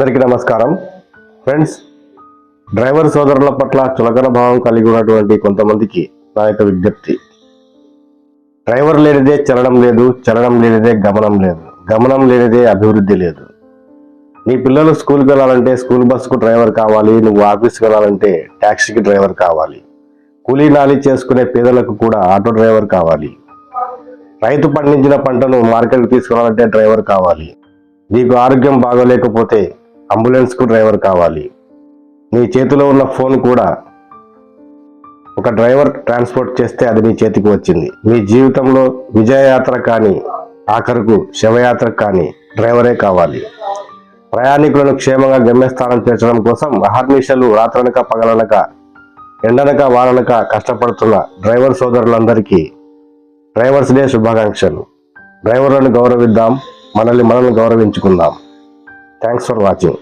అందరికీ నమస్కారం. Friends driver సోదరుల పట్ల చులకన భావం కలిగి ఉన్నటువంటి కొంతమందికి నా యొక్క విజ్ఞప్తి. డ్రైవర్ లేనిదే చలనం లేదు చలనం లేనిదే గమనం లేదు. గమనం లేనిదే అభివృద్ధి లేదు. నీ పిల్లలు స్కూల్కి వెళ్ళాలంటే స్కూల్ బస్సుకు డ్రైవర్ కావాలి నువ్వు ఆఫీస్కి వెళ్ళాలంటే ట్యాక్సీకి డ్రైవర్ కావాలి. కూలీ నాలి చేసుకునే పేదలకు కూడా ఆటో డ్రైవర్ కావాలి. రైతు పండించిన పంటను మార్కెట్కి తీసుకురావాలంటే డ్రైవర్ కావాలి. నీకు ఆరోగ్యం బాగోలేకపోతే అంబులెన్స్కు డ్రైవర్ కావాలి. నీ చేతిలో ఉన్న ఫోన్ కూడా ఒక డ్రైవర్ ట్రాన్స్పోర్ట్ చేస్తే అది నీ చేతికి వచ్చింది. మీ జీవితంలో విజయయాత్ర కానీ ఆఖరుకు శవయాత్ర కానీ డ్రైవరే కావాలి. ప్రయాణికులను క్షేమంగా గమ్యస్థానం చేర్చడం కోసం అహర్నిశలు రాత్రనక పగలనక ఎండనక వాననక కష్టపడుతున్న డ్రైవర్ సోదరులందరికీ డ్రైవర్స్ డే శుభాకాంక్షలు. డ్రైవర్లను గౌరవిద్దాం మనల్ని మనల్ని గౌరవించుకుందాం. Thanks for watching